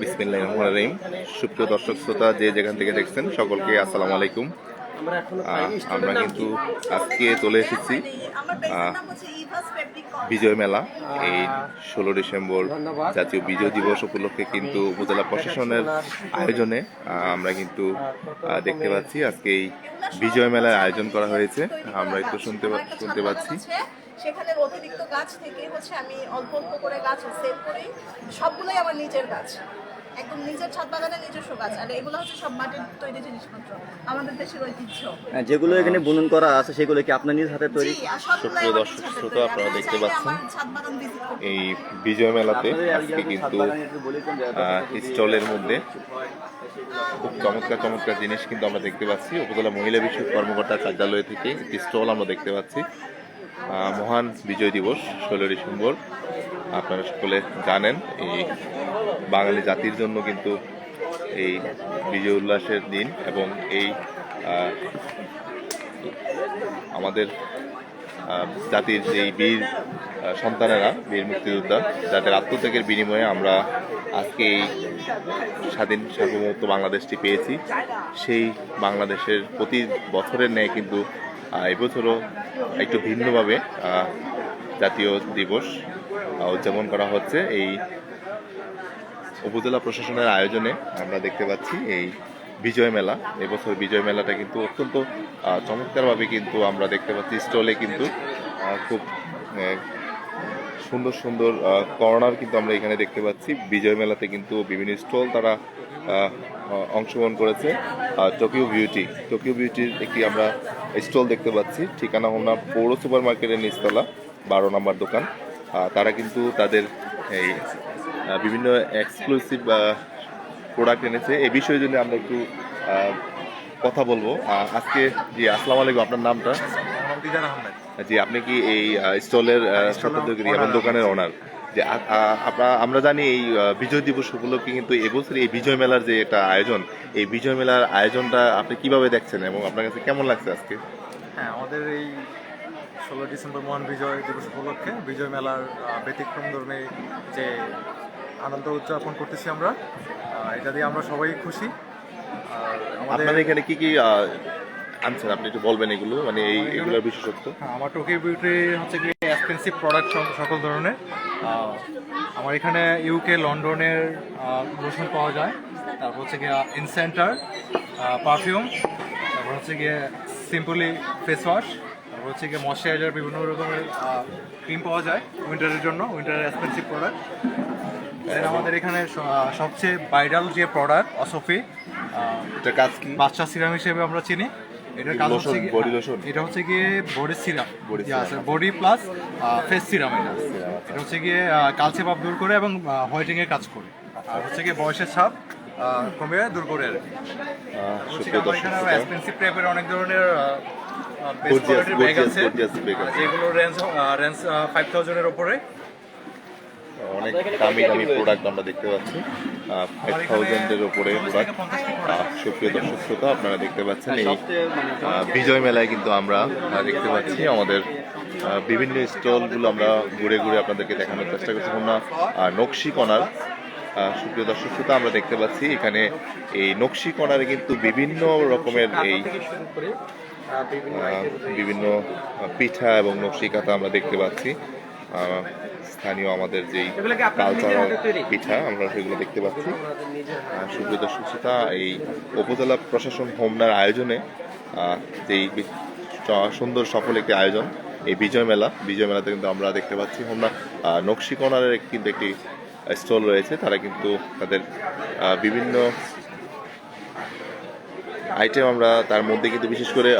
বিসমিল্লাহ রহমান রহিম। সুপ্রিয় দর্শক শ্রোতা যে যেখান থেকে দেখছেন সকলকে আসসালামু আলাইকুম। আমরা কিন্তু আজকে চলে এসেছি বিজয় মেলা। এই ষোলো ডিসেম্বর জাতীয় বিজয় দিবস উপলক্ষে কিন্তু উপজেলা প্রশাসনের আয়োজনে আমরা কিন্তু দেখতে পাচ্ছি আজকে এই বিজয় মেলার আয়োজন করা হয়েছে। আমরা একটু শুনতে শুনতে পাচ্ছি। সেখানে অতিরিক্ত গাছ থেকে হচ্ছে আমি অল্প অল্প করে গাছ সেভ করি। সবগুলোই আমার নিজের গাছ। একদম নিজের ছাদ বাগানের নিজস্ব গাছ। আর এগুলো হচ্ছে সব মাটির তৈরি জিনিসপত্র। আমাদের দেশের ঐতিহ্য। হ্যাঁ, যেগুলো এখানে বুনন করা আছে সেগুলো কি আপনার নিজ হাতে তৈরি? সুপ্রিয় দর্শক শ্রোতা, আপনারা দেখতে পাচ্ছেন। বাগান এই বিজয় মেলাতে আজকে কিন্তু বাগানে স্টলের মধ্যে খুব চমৎকার চমৎকার জিনিস কিন্তু আমরা দেখতে পাচ্ছি। উপজেলা মহিলা বিষয়ক কর্মকর্তার কার্যালয় থেকে একটি স্টল আমরা দেখতে পাচ্ছি। মহান বিজয় দিবস ষোলো ডিসেম্বর। আপনারা সকলে জানেন, এই বাঙালি জাতির জন্য কিন্তু এই বিজয় উল্লাসের দিন এবং এই আমাদের জাতির যেই বীর সন্তানেরা, বীর মুক্তিযোদ্ধা, যাদের আত্মত্যাগের বিনিময়ে আমরা আজকে এই স্বাধীন সার্বভৌমত্ব বাংলাদেশটি পেয়েছি, সেই বাংলাদেশের প্রতি বছরের ন্যায় কিন্তু এবছরও একটু ভিন্নভাবে জাতীয় দিবস উদযাপন করা হচ্ছে। এই উপজেলা প্রশাসনের আয়োজনে আমরা দেখতে পাচ্ছি এই বিজয় মেলা। এবছর বিজয় মেলাটা কিন্তু অত্যন্ত চমৎকারভাবে কিন্তু আমরা দেখতে পাচ্ছি। স্টলে কিন্তু খুব সুন্দর সুন্দর কর্নার কিন্তু আমরা এখানে দেখতে পাচ্ছি। বিজয় মেলাতে কিন্তু বিভিন্ন স্টল তারা অংশগ্রহণ করেছে টোকিও বিউটি টোকিও বিউটির একটি আমরা স্টল দেখতে পাচ্ছি ঠিকানা হোমনা পৌর সুপার মার্কেটের নিচতলা বারো নম্বর দোকান। তারা কিন্তু তাদের এই বিভিন্ন এক্সক্লুসিভ প্রোডাক্ট এনেছে। এ বিষয়ে যদি আমরা একটু কথা বলব আজকে জি আসসালামু আলাইকুম আপনার নামটা? জি আপনি কি এই স্টলের এবং দোকানের ওনার যে আমরা জানি এই বিজয় দিবস উপলক্ষে কিন্তু এবছর এই বিজয় মেলার যে একটা আয়োজন এই বিজয় মেলার আয়োজনটা আপনি কীভাবে দেখছেন এবং আপনার কাছে কেমন লাগছে আজকে? হ্যাঁ আমাদের এই ষোলো ডিসেম্বর মহান বিজয় দিবস উপলক্ষে বিজয় মেলার ব্যতিক্রম ধর্মী যে আনন্দ উদযাপন করতেছি আমরা এটা দিয়ে আমরা সবাই খুশি। আমাদের এখানে কি কি আনছেন? আপনি একটু বলবেন এগুলো মানে এই এগুলোর বিশেষত্ব। হ্যাঁ, আমার টোকিও বিউটি হচ্ছে কি এক্সপেন্সিভ প্রোডাক্ট সকল ধরনের। আমার এখানে ইউকে লন্ডনের লোশন পাওয়া যায়। তারপর হচ্ছে গিয়ে ইনসেন্টার পারফিউম তারপর হচ্ছে গিয়ে সিম্পলি ফেস ওয়াশ তারপর হচ্ছে গিয়ে ময়শ্চারাইজার বিভিন্ন রকমের ক্রিম পাওয়া যায় উইন্টারের জন্য। উইন্টারের এক্সপেন্সিভ প্রোডাক্ট আমাদের এখানে সবচেয়ে ভাইরাল যে প্রোডাক্ট অসফি এটা কাজ কি? বাচ্চা সিরাম হিসেবে আমরা চিনি। এটার কাজ হচ্ছে লোশন, body lotion? এটা হচ্ছে গিয়ে body serum. Body plus face serum এটা। আচ্ছা। এটা হচ্ছে গিয়ে কালচে ভাব দূর করে এবং হোয়াইটিং এর কাজ করে। আর হচ্ছে গিয়ে বয়সের ছাপ কমে দূর করে আর কি। এখানে এক্সপেন্সিভ টাইপের অনেক ধরনের কোয়ালিটির ব্যাগ আছে। যেগুলো রেঞ্জ রেঞ্জ ফাইভ থাউজেন্ডের উপরে অনেক দামি দামি প্রোডাক্ট আমরা দেখতে পাচ্ছি। ফাইভ থাউজেন্ডের উপরে সুপ্রিয় দর্শক শ্রোতা আপনারা দেখতে পাচ্ছেন এই বিজয় মেলায় কিন্তু আমরা দেখতে পাচ্ছি আমাদের বিভিন্ন স্টলগুলো আমরা ঘুরে ঘুরে আপনাদেরকে দেখানোর চেষ্টা করছি। আমরা নকশি কণার আহ, সুপ্রিয় দর্শক শ্রোতা আমরা দেখতে পাচ্ছি এখানে এই নকশি কণারে কিন্তু বিভিন্ন রকমের এই বিভিন্ন পিঠা এবং নকশি আমরা দেখতে পাচ্ছি। স্থানীয় আমাদের যেই কালচারাল পিঠা আমরা সেগুলো দেখতে পাচ্ছি। সুপ্রিয় দর্শক শ্রোতা এই উপজেলা প্রশাসন হোমনার আয়োজনে যেই সুন্দর সফল একটি আয়োজন এই বিজয় মেলা বিজয় মেলাতে কিন্তু আমরা দেখতে পাচ্ছি হোমনা নকশি কর্নারের কিন্তু একটি স্টল রয়েছে। তারা কিন্তু তাদের বিভিন্ন আইটেম আমরা তার মধ্যে কিন্তু বিশেষ করে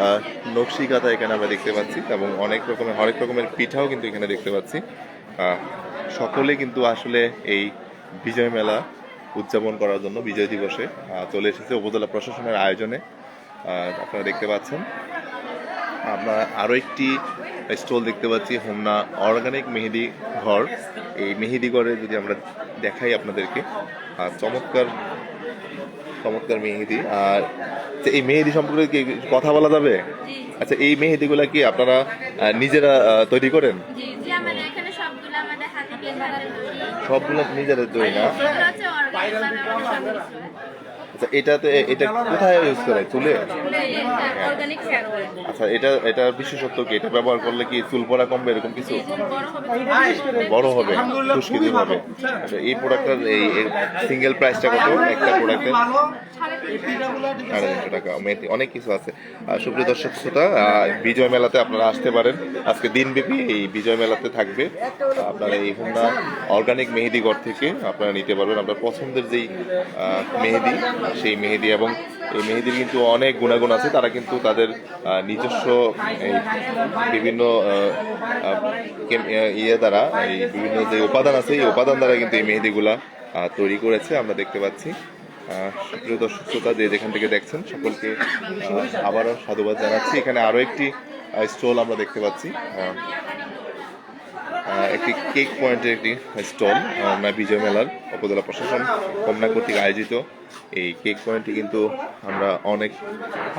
নকশি কাঁথা এখানে আমরা দেখতে পাচ্ছি এবং অনেক রকমের, হরেক রকমের পিঠাও কিন্তু এখানে দেখতে পাচ্ছি। সকলে কিন্তু আসলে এই বিজয় মেলা উদযাপন করার জন্য বিজয় দিবসে চলে এসেছে উপজেলা প্রশাসনের আয়োজনে। আপনারা দেখতে পাচ্ছেন। আমরা আরও একটি স্টল দেখতে পাচ্ছি, হোমনা অর্গানিক মেহেদি ঘর। এই মেহেদি ঘরে যদি আমরা দেখাই আপনাদেরকে চমৎকার চমৎকার মেহেদি। আর তো এই মেহেদি সম্পর্কে কি কথা বলা যাবে? আচ্ছা এই মেহেদিগুলো কি আপনারা নিজেরা তৈরি করেন? সবগুলো নিজেরা তৈরি না? আচ্ছা এটাতে এটা কোথায় ইউজ করে? চুলে? আচ্ছা এটা এটা বিশেষত্ব কি? এটা ব্যবহার করলে কি চুল পড়া কমবে এরকম কিছু? বড় হবে। খুশকি দূর হবে। আচ্ছা এই প্রোডাক্টটার এই সিঙ্গেল প্রাইসটা কত? একটা প্রোডাক্টের সাড়ে তিনশো টাকা। মেথি অনেক কিছু আছে। সুপ্রিয় দর্শক শ্রোতা বিজয় মেলাতে আপনারা আসতে পারেন। আজকে দিনব্যাপী এই বিজয় মেলাতে থাকবে। আপনারা এই হোন্ডা অর্গানিক মেহেদি ঘর থেকে আপনারা নিতে পারবেন। আপনার পছন্দের যেই মেহেদি সেই মেহেদি এবং এই মেহেদির কিন্তু অনেক গুণাগুণ আছে। তারা কিন্তু তাদের নিজস্ব বিভিন্ন ইয়ে দ্বারা, এই বিভিন্ন যে উপাদান আছে, এই উপাদান দ্বারা কিন্তু এই মেহেদিগুলা তৈরি করেছে। আমরা দেখতে পাচ্ছি। সুপ্রিয় দর্শক শ্রোতা, যে যেখান থেকে দেখছেন, সকলকে আবারও সাধুবাদ জানাচ্ছি। এখানে আরও একটি স্টল আমরা দেখতে পাচ্ছি। একটি কেক পয়েন্টের একটি স্টল আমরা বিজয় মেলার উপজেলা প্রশাসন কমনা কর্তৃক আয়োজিত। এই কেক পয়েন্টে কিন্তু আমরা অনেক,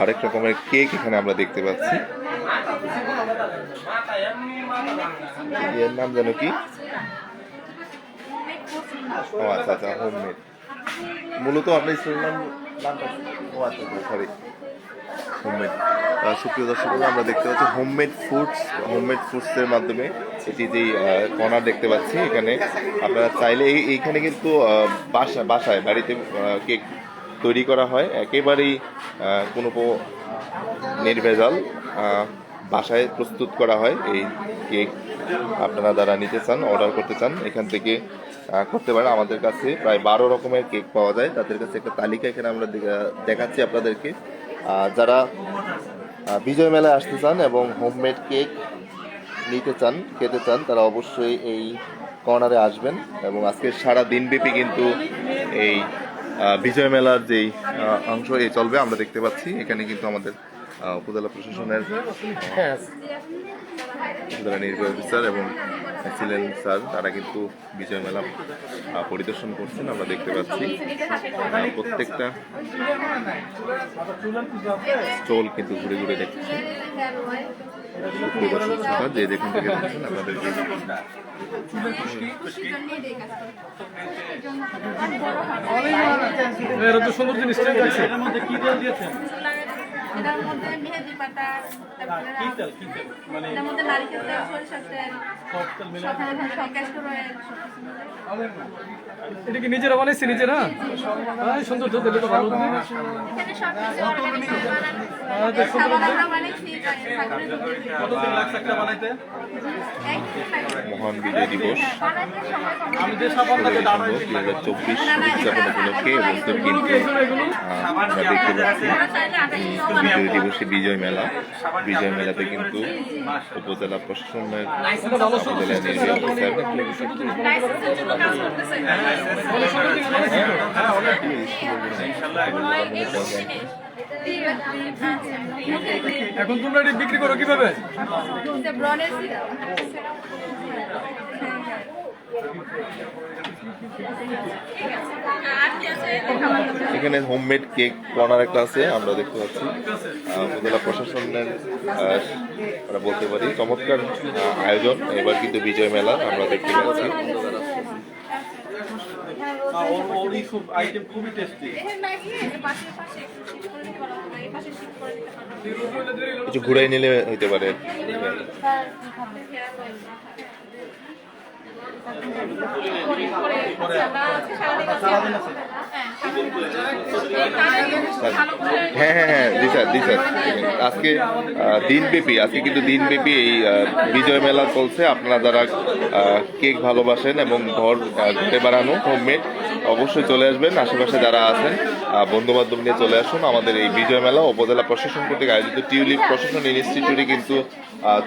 আরেক রকমের কেক এখানে আমরা দেখতে পাচ্ছি। এর নাম যেন কি? ও আচ্ছা আচ্ছা হোমমেড মূলত আপনি নাম, নামটা ও আচ্ছা সরি হোমমেড সুপ্রিয় দর্শক, আমরা দেখতে পাচ্ছি হোমমেড ফুডস হোমমেড ফুডসের মাধ্যমে এটি যে কর্নার দেখতে পাচ্ছি এখানে। আপনারা চাইলে এই- এইখানে কিন্তু বাসা, বাসায়, বাড়িতে কেক তৈরি করা হয়। একেবারেই কোনো নির্ভেজাল বাসায় প্রস্তুত করা হয় এই কেক আপনারা যারা নিতে চান অর্ডার করতে চান, এখান থেকে করতে পারেন। আমাদের কাছে প্রায় বারো রকমের কেক পাওয়া যায়। তাদের কাছে একটা তালিকা এখানে আমরা দেখা- দেখাচ্ছি আপনাদেরকে। যারা বিজয় মেলায় আসতে চান এবং হোমমেড কেক নিতে চান, খেতে চান, তারা অবশ্যই এই কর্নারে আসবেন এবং আজকে সারা দিনব্যাপী কিন্তু এই বিজয় মেলার যেই অংশ এই চলবে, আমরা দেখতে পাচ্ছি। এখানে কিন্তু আমাদের উপজেলা প্রশাসনের উপজেলা নির্বাহী অফিসার এবং ছিলেন স্যার তারা কিন্তু বিজয় মেলা পরিদর্শন করছেন আমরা দেখতে পাচ্ছি। প্রত্যেকটা স্টল কিন্তু ঘুরে ঘুরে দেখছি। যে যেখান থেকে দেখছেন আপনাদেরকে এরা তো সুন্দর জিনিস দেখছে এটার মধ্যে মেহেদি পাতা এটার মধ্যে নারকেল তেল সরিষার তেল সব ক্যাস্টর অয়েল এটা কি নিজেরা বানাইছে নিজেরা হ্যাঁ সুন্দর তো দিলে তো ভালো হ্যাঁ। মহান বিজয় দিবস। বানাইতে সময় কম। আমি যে সাবান দুই হাজার চব্বিশ উদযাপন উপলক্ষে দেখতে পাচ্ছি। বিজয় দিবসে বিজয় মেলা বিজয় মেলাতে কিন্তু উপজেলা প্রশাসনের উপজেলা নির্বাহী অফিসার। এখন তোমরা এটি বিক্রি করো কীভাবে এখানে হোমমেড কেক কর্নার একটা আছে আমরা দেখতে পাচ্ছি উপজেলা প্রশাসনের আমরা বলতে পারি, চমৎকার আয়োজন এবার কিন্তু বিজয় মেলা, আমরা দেখতে পাচ্ছি। কিছু ঘুরাই নিলে হইতে পারে হ্যাঁ হ্যাঁ হ্যাঁ জি স্যার জি স্যার। আজকে দিনব্যাপী, আজকে কিন্তু দিনব্যাপী এই বিজয় মেলা চলছে। আপনারা যারা কেক ভালোবাসেন এবং ঘর বানানো হোমমেড অবশ্যই চলে আসবেন। আশেপাশে যারা আছেন বন্ধু বান্ধব নিয়ে চলে আসুন। আমাদের এই বিজয় মেলা উপজেলা প্রশাসন কর্তৃক আয়োজিত টিউলিপ প্রশাসন ইনস্টিটিউটে কিন্তু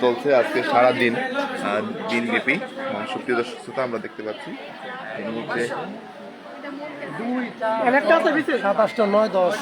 চলছে আজকে সারা দিন দিনব্যাপী। সুপ্রিয় দর্শক শ্রোতা, আমরা দেখতে পাচ্ছি। সাতাশটা নয়, দশ।